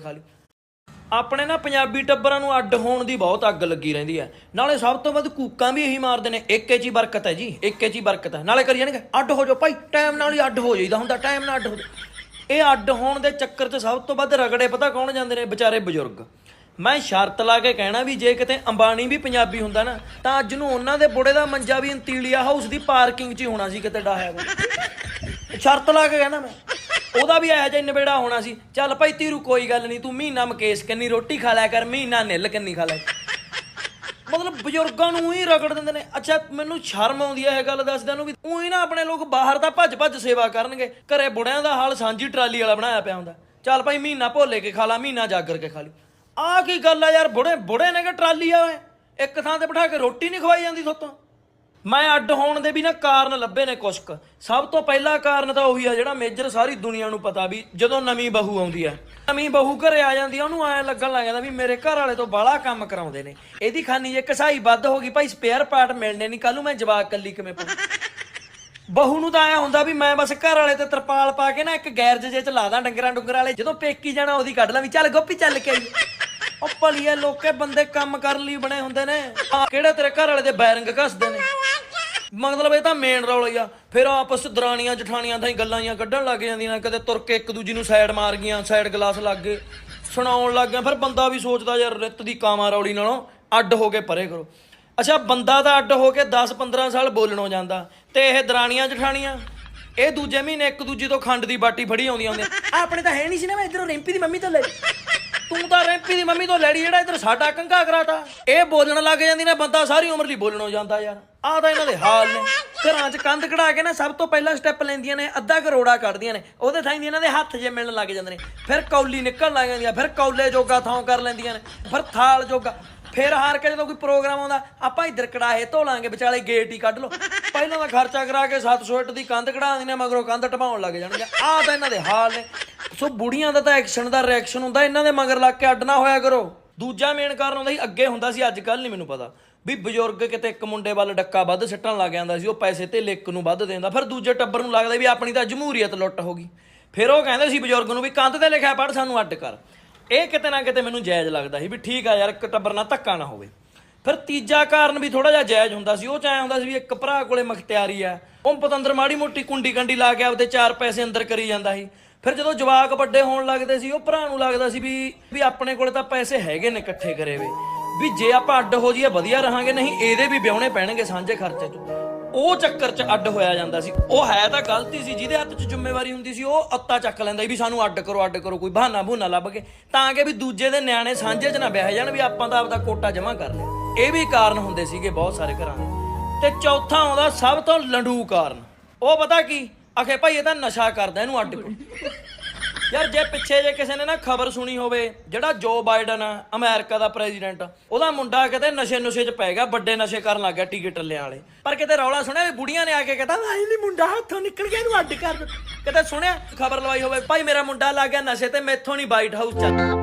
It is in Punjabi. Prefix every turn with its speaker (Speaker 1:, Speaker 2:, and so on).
Speaker 1: ਖਾਲੀ ਆਪਣੇ ਨਾ ਪੰਜਾਬੀ ਟੱਬਰਾਂ ਨੂੰ ਅੱਡ ਹੋਣ ਦੀ ਬਹੁਤ ਅੱਗ ਲੱਗੀ ਰਹਿੰਦੀ ਹੈ। ਨਾਲੇ ਸਭ ਤੋਂ ਵੱਧ ਕੂਕਾਂ ਵੀ ਇਹੀ ਮਾਰਦੇ ਨੇ। ਇੱਕ ਚ ਹੀ ਬਰਕਤ ਹੈ ਜੀ, ਇੱਕ ਚ ਹੀ ਬਰਕਤ ਹੈ। ਨਾਲੇ ਕਰੀ ਜਾਣਗੇ ਅੱਡ ਹੋ ਜਾਓ। ਭਾਈ ਟਾਈਮ ਨਾਲ ਹੀ ਅੱਡ ਹੋ ਜਾਈਦਾ ਹੁੰਦਾ, ਟਾਈਮ ਨਾਲ ਅੱਡ ਹੋ ਇਹ ਅੱਡ ਹੋਣ ਦੇ ਚੱਕਰ 'ਚ ਸਭ ਤੋਂ ਵੱਧ ਰਗੜੇ ਪਤਾ ਕੌਣ ਜਾਂਦੇ ਨੇ? ਵਿਚਾਰੇ ਬਜ਼ੁਰਗ। ਮੈਂ ਸ਼ਰਤ ਲਾ ਕੇ ਕਹਿਣਾ ਵੀ ਜੇ ਕਿਤੇ ਅੰਬਾਨੀ ਵੀ ਪੰਜਾਬੀ ਹੁੰਦਾ ਨਾ, ਤਾਂ ਅੱਜ ਨੂੰ ਉਹਨਾਂ ਦੇ ਬੁੜੇ ਦਾ ਮੰਜਾ ਵੀ ਇੰਤੀਲੀਆ ਹਾਊਸ ਦੀ ਪਾਰਕਿੰਗ 'ਚ ਹੀ ਹੋਣਾ ਸੀ ਕਿਤੇ ਡਾਹਿਆ ਵਾ ਸ਼ਰਤ ਲਾ ਕੇ ਕਹਿਣਾ ਮੈਂ। ਉਹਦਾ ਵੀ ਇਹੋ ਜਿਹਾ ਨਵੇੜਾ ਹੋਣਾ ਸੀ। ਚੱਲ ਭਾਈ ਤੀਰੂ ਕੋਈ ਗੱਲ ਨਹੀਂ, ਤੂੰ ਮਹੀਨਾ ਮਕੇਸ਼ ਕੰਨੀ ਰੋਟੀ ਖਾ ਲਿਆ ਕਰ, ਮਹੀਨਾ ਨਿੱਲ ਕੰਨੀ ਖਾ ਲੈ ਮਤਲਬ ਬਜ਼ੁਰਗਾਂ ਨੂੰ ਹੀ ਰਗੜ ਦਿੰਦੇ ਨੇ। ਅੱਛਾ, ਮੈਨੂੰ ਸ਼ਰਮ ਆਉਂਦੀ ਹੈ ਇਹ ਗੱਲ ਦੱਸਦਿਆਂ ਨੂੰ ਵੀ ਉਹੀ ਨਾ ਆਪਣੇ ਲੋਕ ਬਾਹਰ ਦਾ ਭੱਜ ਭੱਜ ਸੇਵਾ ਕਰਨਗੇ। ਘਰੇ ਬੁੜਿਆਂ ਦਾ ਹਾਲ ਸਾਂਝੀ ਟਰਾਲੀ ਵਾਲਾ ਬਣਾਇਆ ਪਿਆ ਹੁੰਦਾ। ਚੱਲ ਭਾਈ ਮਹੀਨਾ ਭੋਲੇ ਕੇ ਖਾ ਲਾ, ਮਹੀਨਾ ਜਾਗਰ ਕੇ ਖਾ ਲਈ। ਆਹ ਕੀ ਗੱਲ ਆ ਯਾਰ, ਬੁੜੇ ਬੁੜੇ ਨੇ ਕਿ ਟਰਾਲੀ ਆ ਇੱਕ ਥਾਂ ਤੇ ਬਿਠਾ ਕੇ ਰੋਟੀ ਨਹੀਂ ਖਵਾਈ ਜਾਂਦੀ ਥੋਤੋਂ। ਮੈਂ ਅੱਡ ਹੋਣ ਦੇ ਵੀ ਨਾ ਕਾਰਨ ਲੱਭੇ ਨੇ ਕੁਛ ਕੁ। ਸਭ ਤੋਂ ਪਹਿਲਾ ਕਾਰਨ ਤਾਂ ਉਹੀ ਆ ਜਿਹੜਾ ਮੇਜਰ ਸਾਰੀ ਦੁਨੀਆ ਨੂੰ ਪਤਾ ਵੀ ਜਦੋਂ ਨਵੀਂ ਬਹੂ ਆਉਂਦੀ ਆ। ਨਵੀਂ ਬਹੂ ਘਰੇ ਆ ਜਾਂਦੀ ਆ, ਉਹਨੂੰ ਐਂ ਲੱਗਣ ਲੱਗ ਜਾਂਦਾ ਵੀ ਮੇਰੇ ਘਰ ਵਾਲੇ ਤੋਂ ਬਾਹਲਾ ਕੰਮ ਕਰਾਉਂਦੇ ਨੇ। ਇਹਦੀ ਖਾਨੀ ਜੇ ਕਸਾਈ ਵੱਧ ਹੋ ਗਈ, ਭਾਈ ਸਪੇਅਰ ਪਾਰਟ ਮਿਲਣੇ ਨਹੀਂ ਕੱਲ ਨੂੰ ਮੈਂ ਜਵਾਕ ਕੱਲੀ ਕਿਵੇਂ ਪਾਉਂ? ਬਹੂ ਨੂੰ ਤਾਂ ਆਇਆ ਹੁੰਦਾ ਵੀ ਮੈਂ ਬਸ ਘਰ ਵਾਲੇ ਤੇ ਤਰਪਾਲ ਪਾ ਕੇ ਨਾ ਇੱਕ ਗੈਰਜ ਜੇ ਚ ਲਾ ਦਾਂ ਡੰਗਰਾਂ ਡੁੰਗਰ ਵਾਲੇ। ਜਦੋਂ ਪੇਕੀ ਜਾਣਾ, ਉਹਦੀ ਕੱਢ ਲਾਂ ਵੀ, ਚੱਲ ਗੋਪੀ ਚੱਲ ਕੇ ਆਈ ਉਹ ਭਲੀਏ ਲੋਕੇ ਬੰਦੇ ਕੰਮ ਕਰਨ ਲਈ ਬਣੇ ਹੁੰਦੇ ਨੇ। ਆਹ ਕਿਹੜੇ ਤੇਰੇ ਘਰ ਵਾਲੇ ਦੇ ਬੈਰਿੰਗ ਘਸਦੇ ਨੇ? ਮਤਲਬ ਇਹ ਤਾਂ ਮੇਨ ਰੌਲ ਹੀ ਆ। ਫਿਰ ਆਪਸ 'ਚ ਦਰਾਣੀਆਂ ਜਠਾਣੀਆਂ ਤਾਂ ਗੱਲਾਂ ਜੀਆਂ ਕੱਢਣ ਲੱਗ ਜਾਂਦੀਆਂ। ਕਦੇ ਤੁਰ ਕੇ ਇੱਕ ਦੂਜੀ ਨੂੰ ਸਾਈਡ ਮਾਰ ਗਈਆਂ ਸਾਈਡ ਗਲਾਸ ਲੱਗ ਗਏ, ਸੁਣਾਉਣ ਲੱਗ ਗਿਆ ਫਿਰ ਬੰਦਾ ਵੀ ਸੋਚਦਾ ਯਾਰ, ਰਿੱਤ ਦੀ ਕਾਮਾ ਰੌਲੀ ਨਾਲੋਂ ਅੱਡ ਹੋ ਕੇ ਪਰੇ ਕਰੋ। ਅੱਛਾ, ਬੰਦਾ ਤਾਂ ਅੱਡ ਹੋ ਕੇ 10 15 ਸਾਲ ਬੋਲਣੋਂ ਜਾਂਦਾ। ਤੇ ਇਹ ਦਰਾਣੀਆਂ ਜਠਾਣੀਆਂ, ਇਹ ਦੂਜੇ ਮਹੀਨੇ ਇੱਕ ਦੂਜੀ ਤੋਂ ਖੰਡ ਦੀ ਬਾਟੀ ਫੜੀ ਆਉਂਦੀਆਂ ਹੁੰਦੀਆਂ। ਆਪਣੇ ਤਾਂ ਹੈ ਨਹੀਂ ਸੀ ਨਾ, ਮੈਂ ਇਧਰੋਂ ਰਿੰਪੀ ਦੀ ਮੰਮੀ ਤੋਂ ਲੈ ਤੂੰ ਤਾਂ ਰਿੰਪੀ ਦੀ ਮੰਮੀ ਤੋਂ ਲੈੜੀ ਜਿਹੜਾ ਇੱਧਰ ਸਾਡਾ ਕੰਗਾ ਕਰਾਤਾ। ਇਹ ਬੋਲਣ ਲੱਗ ਜਾਂਦੀ ਨੇ, ਬੰਦਾ ਸਾਰੀ ਉਮਰ ਲਈ ਬੋਲਣੋਂ ਜਾਂਦਾ ਯਾਰ। ਆਹ ਤਾਂ ਇਹਨਾਂ ਦੇ ਹਾਲ ਨੇ। ਘਰਾਂ 'ਚ ਕੰਧ ਕਢਾ ਕੇ ਨਾ ਸਭ ਤੋਂ ਪਹਿਲਾਂ ਸਟੈਪ ਲੈਂਦੀਆਂ ਨੇ, ਅੱਧਾ ਕਰੋੜਾ ਕੱਢਦੀਆਂ ਨੇ। ਉਹਦੇ ਥਾਈਂ ਦੀ ਇਹਨਾਂ ਦੇ ਹੱਥ ਜੇ ਮਿਲਣ ਲੱਗ ਜਾਂਦੇ ਨੇ। ਫਿਰ ਕੌਲੀ ਨਿਕਲਣ ਲੱਗ ਜਾਂਦੀ ਆ ਫਿਰ ਕੌਲੇ ਜੋਗਾ ਥਾਂ ਕਰ ਲੈਂਦੀਆਂ ਨੇ, ਫਿਰ ਥਾਲ ਜੋਗਾ। ਫਿਰ ਹਾਰ ਕੇ ਜਦੋਂ ਕੋਈ ਪ੍ਰੋਗਰਾਮ ਆਉਂਦਾ, ਆਪਾਂ ਇੱਧਰ ਕੜਾਹੇ ਧੋ ਲਾਂਗੇ ਵਿਚਾਲੇ ਗੇਟ ਹੀ ਕੱਢ ਲਓ। ਪਹਿਲਾਂ ਤਾਂ ਖਰਚਾ ਕਰਾ ਕੇ 700 ਇੱਟ ਦੀ ਕੰਧ ਕਢਾ ਦਿੰਦੇ ਨੇ, ਮਗਰੋਂ ਕੰਧ ਟਪਾਉਣ ਲੱਗ ਜਾਣਗੇ। ਆਹ ਤਾਂ ਇਹਨਾਂ ਦੇ ਹਾਲ ਨੇ। ਸੋ ਬੁੜੀਆਂ ਦਾ ਤਾਂ ਐਕਸ਼ਨ ਦਾ ਰਿਐਕਸ਼ਨ ਹੁੰਦਾ, ਇਹਨਾਂ ਦੇ ਮਗਰ ਲੱਗ ਕੇ ਅੱਡ ਨਾ ਹੋਇਆ ਕਰੋ। ਦੂਜਾ ਮੇਨ ਕਾਰਨ ਹੁੰਦਾ ਸੀ, ਅੱਗੇ ਹੁੰਦਾ ਸੀ ਅੱਜ ਕੱਲ ਨਹੀਂ ਮੈਨੂੰ ਪਤਾ। ਵੀ ਬਜ਼ੁਰਗ ਕਿਤੇ ਇੱਕ ਮੁੰਡੇ ਵੱਲ ਡੱਕਾ ਵੱਧ ਸਿੱਟਣ ਲੱਗ ਜਾਂਦਾ ਸੀ, ਉਹ ਪੈਸੇ ਤੇ ਲਿੱਕ ਨੂੰ ਵੱਧ ਦਿੰਦਾ। ਫਿਰ ਦੂਜੇ ਟੱਬਰ ਨੂੰ ਲੱਗਦਾ ਵੀ ਆਪਣੀ ਤਾਂ ਜਮਹੂਰੀਅਤ ਲੁੱਟ ਹੋ ਗਈ। ਫਿਰ ਉਹ ਕਹਿੰਦੇ ਸੀ ਬਜ਼ੁਰਗ ਨੂੰ ਵੀ ਕੰਧ ਤੇ ਲਿਖਿਆ ਪੜ ਸਾਨੂੰ ਅੱਡ ਕਰ। ਇਹ ਕਿਤੇ ਨਾ ਕਿਤੇ ਮੈਨੂੰ ਜਾਇਜ਼ ਲੱਗਦਾ ਸੀ ਵੀ ਠੀਕ ਆ ਯਾਰ, ਇੱਕ ਟੱਬਰ ਨਾਲ ਧੱਕਾ ਨਾ ਹੋਵੇ। ਫਿਰ ਤੀਜਾ ਕਾਰਨ ਵੀ ਥੋੜਾ ਜਿਹਾ ਜਾਇਜ਼ ਹੁੰਦਾ ਸੀ, ਉਹ ਚਾਹ ਹੁੰਦਾ ਸੀ ਵੀ ਇੱਕ ਭਰਾ ਕੋਲੇ ਮਖਤਿਆਰੀ ਆ ਉਹ ਪਤੰਦਰ ਮਾੜੀ ਮੋਟੀ ਕੁੰਡੀ ਕੰਡੀ ਲਾ ਕੇ ਆਪਦੇ ਚਾਰ ਪੈਸੇ ਅੰਦਰ ਕਰੀ ਜਾਂਦਾ ਸੀ। ਫਿਰ ਜਦੋਂ ਜਵਾਕ ਵੱਡੇ ਹੋਣ ਲੱਗਦੇ ਸੀ, ਉਹ ਭਰਾ ਨੂੰ ਲੱਗਦਾ ਸੀ ਵੀ ਵੀ ਆਪਣੇ ਕੋਲੇ ਤਾਂ ਪੈਸੇ ਹੈਗੇ ਨੇ ਇਕੱਠੇ ਕਰੇ ਵੇ ਵੀ ਜੇ ਆਪਾਂ ਅੱਡ ਹੋ ਜਾਈਏ, ਵਧੀਆ ਰਹਾਂਗੇ, ਨਹੀਂ ਇਹਦੇ ਵੀ ਵਿਆਹਣੇ ਪੈਣਗੇ ਸਾਂਝੇ ਖਰਚੇ 'ਚ ਉਹ ਚੱਕਰ 'ਚ ਅੱਡ ਹੋਇਆ ਜਾਂਦਾ ਸੀ। ਉਹ ਹੈ ਤਾਂ ਗਲਤੀ ਸੀ, ਜਿਹਦੇ ਹੱਥ 'ਚ ਜ਼ਿੰਮੇਵਾਰੀ ਹੁੰਦੀ ਸੀ, ਉਹ ਅੱਤਾ ਚੱਕ ਲੈਂਦਾ ਸੀ ਵੀ ਸਾਨੂੰ ਅੱਡ ਕਰੋ ਅੱਡ ਕਰੋ, ਕੋਈ ਬਹਾਨਾ ਬਹੂਨਾ ਲੱਭ ਕੇ। ਤਾਂ ਕਿ ਵੀ ਦੂਜੇ ਦੇ ਨਿਆਣੇ ਸਾਂਝੇ 'ਚ ਨਾ ਬਹਿ ਜਾਣ ਵੀ ਆਪਾਂ ਤਾਂ ਆਪਦਾ ਕੋਟਾ ਜਮ੍ਹਾਂ ਕਰ ਲਿਆ। ਇਹ ਵੀ ਕਾਰਨ ਹੁੰਦੇ ਸੀਗੇ ਬਹੁਤ ਸਾਰੇ ਘਰਾਂ ਦੇ। ਤੇ ਚੌਥਾ ਆਉਂਦਾ ਸਭ ਤੋਂ ਲੰਡੂ ਕਾਰਨ। ਉਹ ਪਤਾ ਕੀ? ਆਖੇ ਭਾਈ, ਇਹ ਤਾਂ ਨਸ਼ਾ ਕਰਦਾ ਇਹਨੂੰ ਅੱਡ ਕਰੋ ਯਾਰ, ਜੇ ਪਿੱਛੇ ਜੇ ਕਿਸੇ ਨੇ ਨਾ ਖਬਰ ਸੁਣੀ ਹੋਵੇ, ਜਿਹੜਾ ਜੋ ਬਾਈਡਨ ਆ ਅਮਰੀਕਾ ਦਾ ਪ੍ਰੈਜ਼ੀਡੈਂਟ, ਉਹਦਾ ਮੁੰਡਾ ਕਿਤੇ ਨਸ਼ੇ ਨੁਸ਼ੇ 'ਚ ਪੈ ਗਿਆ, ਵੱਡੇ ਨਸ਼ੇ ਕਰਨ ਲੱਗ ਗਿਆ ਟਿਕਟ ਲਿਆਂ ਵਾਲੇ। ਪਰ ਕਿਤੇ ਰੌਲਾ ਸੁਣਿਆ ਵੀ ਬੁੜੀਆਂ ਨੇ ਆ ਕੇ ਕਹਿੰਦਾ ਆਈ ਨਹੀਂ ਮੁੰਡਾ, ਹੱਥੋਂ ਨਿਕਲ ਗਿਆ, ਇਹਨੂੰ ਅੱਡ ਕਰ ਕਿਤੇ ਸੁਣਿਆ, ਖਬਰ ਲਵਾਈ ਹੋਵੇ, ਭਾਈ, ਮੇਰਾ ਮੁੰਡਾ ਲੱਗ ਗਿਆ ਨਸ਼ੇ ਤੇ, ਮੈਥੋਂ ਨਹੀਂ ਵਾਈਟ ਹਾਊਸ ਚੱਲ।